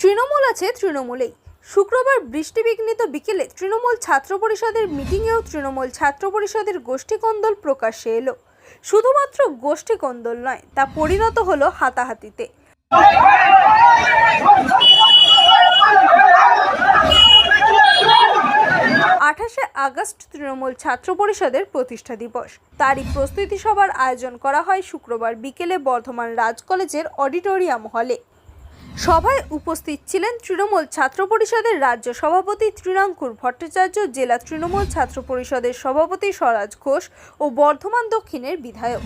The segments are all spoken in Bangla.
তৃণমূল আছে তৃণমূলেই। শুক্রবার বৃষ্টিবিঘ্নিত বিকেলে তৃণমূল ছাত্র পরিষদের মিটিংয়েও তৃণমূল ছাত্র পরিষদের গোষ্ঠীকন্দল প্রকাশ্যে এলো। শুধুমাত্র গোষ্ঠীকন্দল নয়, তা পরিণত হলো হাতাহাতিতে। আঠাশে আগস্ট তৃণমূল ছাত্র পরিষদের প্রতিষ্ঠা দিবস। তারই প্রস্তুতি সভার আয়োজন করা হয় শুক্রবার বিকেলে বর্ধমান রাজ কলেজের অডিটোরিয়াম হলে। সভায় উপস্থিত ছিলেন তৃণমূল ছাত্র পরিষদের রাজ্য সভাপতি তৃণাঙ্কুর ভট্টাচার্য, জেলা তৃণমূল ছাত্র পরিষদের সভাপতি স্বরাজ ঘোষ ও বর্ধমান দক্ষিণের বিধায়ক।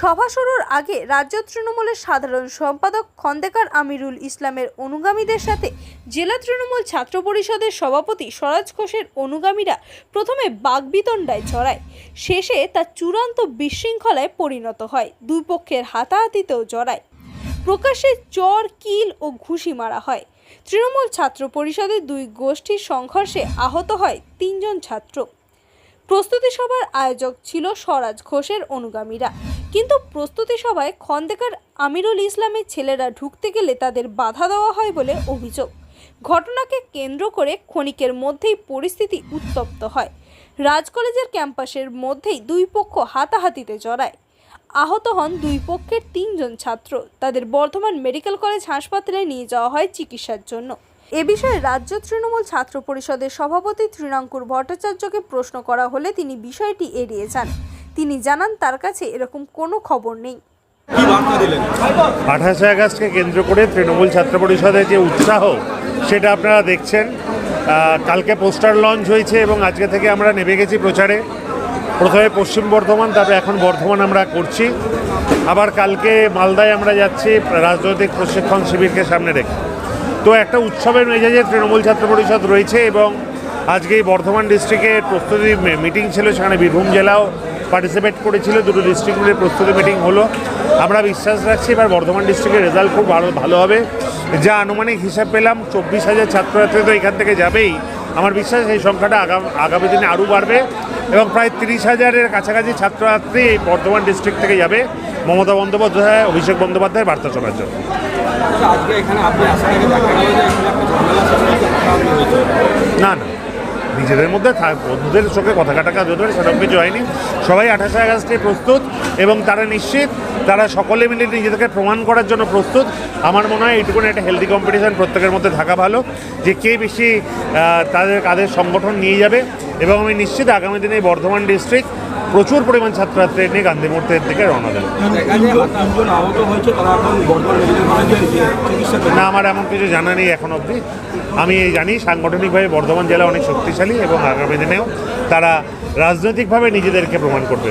সভা শুরুর আগে রাজ্য তৃণমূলের সাধারণ সম্পাদক খন্দেকার আমিরুল ইসলামের অনুগামীদের সাথে জেলা তৃণমূল ছাত্র পরিষদের সভাপতি স্বরাজ ঘোষের অনুগামীরা প্রথমে বাগবিতণ্ডায় জড়ায় শেষে তা চূড়ান্ত বিশৃঙ্খলায় পরিণত হয়। দুই পক্ষের হাতাহাতিতেও জড়ায়। প্রকাশ্যে চর কিল ও ঘুষি মারা হয়। তৃণমূল ছাত্র পরিষদের দুই গোষ্ঠীর সংঘর্ষে আহত হয় তিনজন ছাত্র। প্রস্তুতি সভার আয়োজক ছিল স্বরাজ ঘোষের অনুগামীরা। কিন্তু প্রস্তুতি সভায় খন্দেকার আমিরুল ইসলামের ছেলেরা ঢুকতে গেলে তাদের বাধা দেওয়া হয় বলে অভিযোগ। ঘটনাকে কেন্দ্র করে ক্ষণিকের মধ্যেই পরিস্থিতি উত্তপ্ত হয়। রাজ কলেজের ক্যাম্পাসের মধ্যেই দুই পক্ষ হাতাহাতিতে জড়ায়। আহত হন দুই পক্ষের তিনজন ছাত্র। তাদের বর্ধমান মেডিকেল কলেজ হাসপাতালে নিয়ে যাওয়া হয় চিকিৎসার জন্য। এ বিষয়ে রাজ্য তৃণমূল ছাত্র পরিষদের সভাপতি তৃণাঙ্কুর ভট্টাচার্যকে প্রশ্ন করা হলে তিনি বিষয়টি এড়িয়ে যান। তিনি জানান তার কাছে এরকম কোনো খবর নেই। আঠাশে আগস্টকে কেন্দ্র করে তৃণমূল ছাত্র পরিষদের যে উৎসাহ সেটা আপনারা দেখছেন। কালকে পোস্টার লঞ্চ হয়েছে এবং আজকে থেকে আমরা নেমে গেছি প্রচারে। প্রথমে পশ্চিম বর্ধমান তারপরে এখন বর্ধমান আমরা করছি। আবার কালকে মালদায় আমরা যাচ্ছি, রাজনৈতিক প্রশিক্ষণ শিবিরকে সামনে রেখে। তো একটা উৎসবের মেজাজে তৃণমূল ছাত্র পরিষদ রয়েছে এবং আজকে বর্ধমান ডিস্ট্রিক্টের প্রস্তুতি মিটিং ছিল, সেখানে বীরভূম জেলাও পার্টিসিপেট করেছিল, দুটো ডিস্ট্রিক্ট মিলে প্রস্তুতি মিটিং হলো। আমরা বিশ্বাস রাখছি, এবার বর্ধমান ডিস্ট্রিক্টের রেজাল্ট খুব ভালো ভালো হবে। যা আনুমানিক হিসাব পেলাম, চব্বিশ হাজার ছাত্রছাত্রী তো এখান থেকে যাবেই। আমার বিশ্বাস এই সংখ্যাটা আগাম আগামী দিনে আরও বাড়বে। এবং প্রায় তিরিশ হাজারের কাছাকাছি ছাত্রছাত্রী এই বর্ধমান ডিস্ট্রিক্ট থেকে যাবে। মমতা বন্দ্যোপাধ্যায় অভিষেক বন্দ্যোপাধ্যায়ের বার্তা শোনার জন্য। আচ্ছা। না না। নিজেদের মধ্যে বন্ধুদের চোখে কথা কাটাকা হতে পারে সেরকম কিছু হয়নি। সবাই আঠাশে আগস্টে প্রস্তুত এবং তারা নিশ্চিত তারা সকলে মিলে নিজেদেরকে প্রমাণ করার জন্য প্রস্তুত। আমার মনে হয় এইটুকুনি একটা হেলদি কম্পিটিশান প্রত্যেকের মধ্যে থাকা ভালো, যে কে বেশি তাদের কাদের সংগঠন নিয়ে যাবে। এবং আমি নিশ্চিত আগামী দিনে বর্ধমান ডিস্ট্রিক্ট প্রচুর পরিমাণ ছাত্রছাত্রী নিয়ে গান্ধী মূর্তির দিকে রওনা দেবে। না, আমার এমন কিছু জানা নেই এখন অবধি। আমি এই জানি সাংগঠনিকভাবে বর্ধমান জেলা অনেক শক্তিশালী এবং আগামী দিনেও তারা রাজনৈতিকভাবে নিজেদেরকে প্রমাণ করবে।